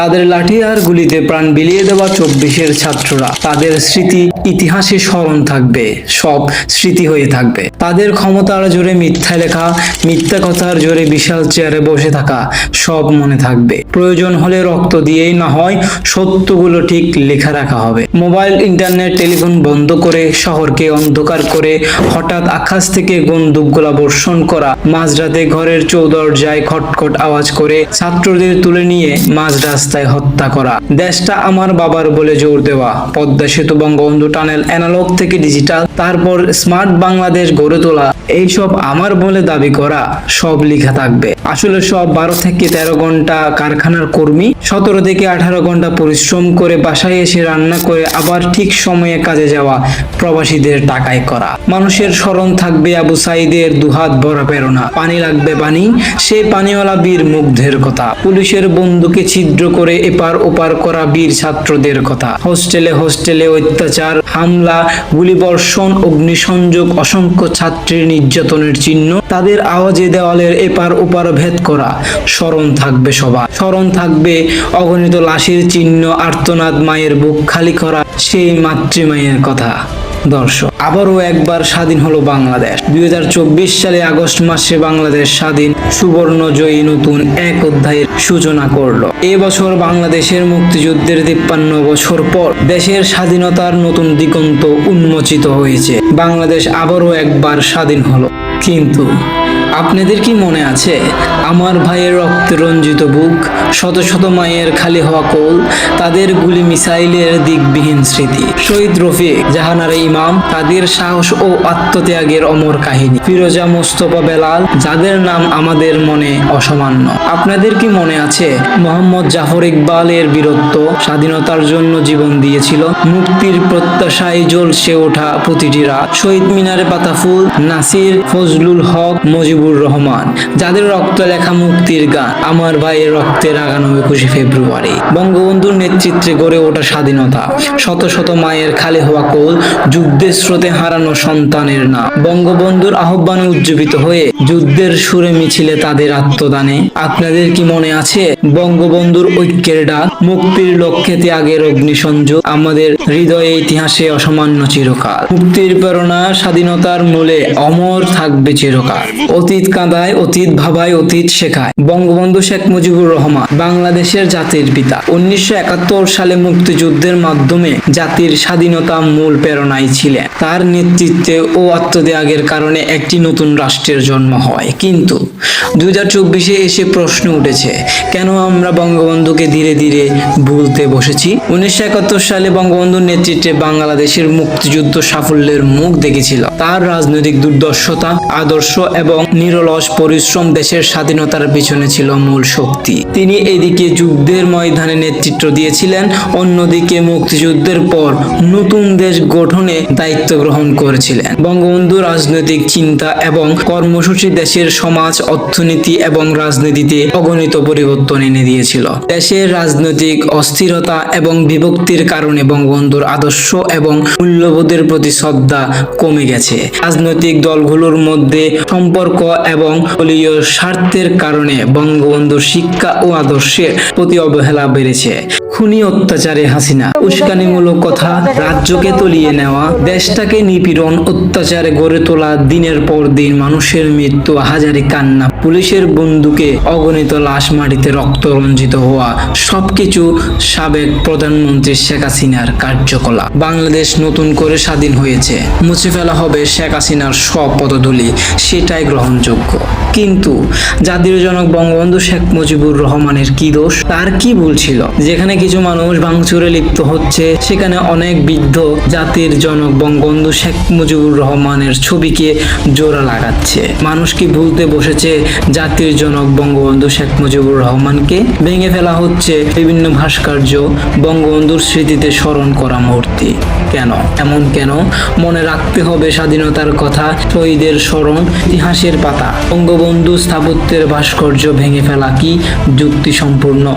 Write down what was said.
তাদের লাঠি আর গুলিতে প্রাণ বিলিয়ে দেওয়া চব্বিশের ছাত্ররা। তাদের স্মৃতি ইতিহাসে স্মরণ থাকবে, সব স্মৃতি হয়ে থাকবে। তাদের ক্ষমতার জোরে মিথ্যা লেখা, মিথ্যা কথার জোরে বিশাল চেয়ারে বসে থাকা, সব মনে থাকবে। প্রয়োজন হলে রক্ত দিয়েই না হয়, সত্যগুলো ঠিক লেখা রাখা হবে। মোবাইল, ইন্টারনেট, টেলিফোন বন্ধ করে, শহরকে অন্ধকার করে, হঠাৎ আকাশ থেকে বন্দুকগুলা বর্ষণ করা, মাঝরাতে ঘরের চৌদরজায় খটখট আওয়াজ করে ছাত্রদের তুলে নিয়ে মাঝ রাস্তায় হত্যা করা। দেশটা আমার বাবার বলে জোর দেওয়া। পদ্মা সেতু বঙ্গবন্ধু টানেল অ্যানালগ থেকে ডিজিটাল তারপর স্মার্ট বাংলাদেশ গড়ে তোলা। এইসব আমার বলে দাবি করা সব লেখা থাকবে। আসলে সব বারো থেকে তেরো ঘণ্টা কারখানার কর্মী, সতেরো থেকে আঠারো ঘণ্টা পরিশ্রম করে বাসায় এসে রান্না করে আবার ঠিক সময়ে কাজে যাওয়া প্রবাসীদের টাকায় করা। মানুষের স্মরণ থাকবে আবু সাইদের দুহাত ভরা প্রেরণা। পানি লাগবে পানি সেই পানিওয়ালা বীর মুগ্ধের কথা। পুলিশের বন্ধুকে ছিদ্র করে এপার ওপার করা বীর ছাত্রদের কথা। হোস্টেলে হোস্টেলে অত্যাচার, হামলা, গুলিবর্ষণ, অগ্নিসংযোগ, অসংখ্য ছাত্রীর নির্যাতনের চিহ্ন, তাদের আওয়াজে দেওয়ালের এপার ওপার ভেদ করা। স্মরণ থাকবে সবার। স্মরণ থাকবে অগণিত লাশের চিহ্ন, আর্তনাদ মায়ের বুক খালি করা সেই মাতৃমায়ের কথা। দর্শক, আবারও একবার স্বাধীন হলো বাংলাদেশ। দুই সালে আগস্ট মাসে বাংলাদেশ স্বাধীন, সুবর্ণ জয়ী নতুন এক অধ্যায়ের সূচনা করল। এবছর বাংলাদেশের মুক্তিযুদ্ধের তিপ্পান্ন বছর পর দেশের স্বাধীনতার নতুন দিগন্ত উন্মোচিত হয়েছে। বাংলাদেশ আবারও একবার স্বাধীন হলো। কিন্তু আপনাদের কি মনে আছে? আমার ভাইয়ের রক্তে রঞ্জিত বুক, শত শত মায়ের খালি হওয়া কোল, তাদের গুলি মিসাইলের দিকবিহীন স্মৃতি। শহীদ রফিক, জাহানারা ইমাম, তাদের সাহস ও আত্মত্যাগের অমর কাহিনী। ফিরোজা মোস্তফা বেলাল, যাদের নাম আমাদের মনে অসামান্য। আপনাদের কি মনে আছে? মোহাম্মদ জাফর ইকবালের বীরত্ব স্বাধীনতার জন্য জীবন দিয়েছিল, মুক্তির প্রত্যাশায় জ্বলসে ওঠা প্রতিটি রাত। শহীদ মিনারে পাতা ফুল, নাসির, ফজলুল হক, মুজিবুর রহমান, যাদের রক্ত লেখা মুক্তির গান, আমার ভাইয়ের রক্তে রাগানো একুশে ফেব্রুয়ারি। বঙ্গবন্ধুর নেতৃত্বে গড়ে ওঠা স্বাধীনতা, শত শত মায়ের খালি হওয়া কোল, যুদ্ধের স্রোতে হারানো সন্তানের না বঙ্গবন্ধুর আহ্বানে উজ্জীবিত হয়ে যুদ্ধের সুরে মিছিলে তাদের আত্মদানে। আপনাদের কি মনে আছে? বঙ্গবন্ধুর ঐক্যের ডাক, মুক্তির লক্ষ্যে ত্যাগের অগ্নিসংযোগ, আমাদের হৃদয়ে ইতিহাসে অসামান্য চিরকাল। মুক্তির প্রেরণা স্বাধীনতার মূলে অমর থাকবে চিরকাল। অতীত কাঁদায়, অতীত ভাবায়, অতীত শেখায়। বঙ্গবন্ধু শেখ মুজিবুর রহমান, বাংলাদেশের জাতির পিতা। উনিশশো একাত্তর সালে মুক্তিযুদ্ধের মাধ্যমে জাতির স্বাধীনতা মূল প্রেরণায় ছিলেন। তার নেতৃত্বে ও আত্মত্যাগের কারণে একটি নতুন রাষ্ট্রের জন্ম হয়। কিন্তু দুই হাজার চব্বিশে এসে প্রশ্ন উঠেছে, কেন আমরা বঙ্গবন্ধুকে ধীরে ধীরে ভুলতে বসেছি? উনিশশো একাত্তর সালে বঙ্গবন্ধুর নেতৃত্বে বাংলাদেশের মুক্তিযুদ্ধ সাফল্যের মুখ দেখেছিল। তার রাজনৈতিক দুর্দর্শতা আদর্শ এবং নিরলস পরিশ্রম দেশের স্বাধীনতার পিছনে ছিল মূল শক্তি। তিনি এদিকে যুদ্ধের ময়দানে নেতৃত্ব দিয়েছিলেন, অন্যদিকে মুক্তিযুদ্ধের পর নতুন দেশ গঠনে দায়িত্ব গ্রহণ করেছিলেন। বঙ্গবন্ধু রাজনৈতিক চিন্তা এবং কর্মসূচি দেশের সমাজ অর্থনীতি এবং রাজনীতিতে অগণিত পরিবর্তন এনে দিয়েছিল। দেশের রাজনৈতিক অস্থিরতা এবং বিভক্তির কারণে বঙ্গবন্ধুর আদর্শ এবং মূল্যবোধের প্রতি শ্রদ্ধা কমে গেছে। রাজনৈতিক দলগুলোর মধ্যে সম্পর্ক এবং দলীয় স্বার্থের কারণে বঙ্গবন্ধুর শিক্ষা ও আদর্শের প্রতি অবহেলা বেড়েছে। খুনি অত্যাচারে হাসিনা। উস্কানিমূলক কথা, রাজ্যকে তলিয়ে নেওয়া, দেশটাকে নিপীড়ন, অত্যাচারে গড়ে তোলা, দিনের পর দিন মানুষের মৃত্যু, হাজারি কান্না, পুলিশের বন্দুকে অগণিত লাশ মাটিতে রক্ত রঞ্জিত হওয়া, সবকিছু সাবেক প্রধানমন্ত্রী শেখ হাসিনার কার্যকলাপ। বাংলাদেশ নতুন করে স্বাধীন হয়েছে। মুছে ফেলা হবে শেখ হাসিনার সব পদধূলি, সেটাই গ্রহণযোগ্য। কিন্তু জাতির জনক বঙ্গবন্ধু শেখ মুজিবুর রহমানের কি দোষ? তার কি ভুল ছিল? যেখানে কিছু মানুষ ভাঙচুরে লিপ্ত হচ্ছে। সেখানে অনেক বৃদ্ধ জাতির জনক বঙ্গবন্ধু শেখ মুজিবুর রহমানের ছবিকে জোড়া লাগাচ্ছে। মানুষ কি ভুলতে বসেছে জাতির জনক বঙ্গবন্ধু শেখ মুজিবুর রহমানকে? ভেঙে ফেলা হচ্ছে বিভিন্ন ভাস্কর্য বঙ্গবন্ধুর স্মৃতিতে স্মরণ করা মূর্তি। কেন? এমন কেন? মনে রাখতে হবে স্বাধীনতার কথা, শহীদের স্মরণ, ইতিহাসের পাতা। বঙ্গবন্ধু স্থাপত্যের ভাস্কর্য ভেঙে ফেলা কি যুক্তিসম্পূর্ণ?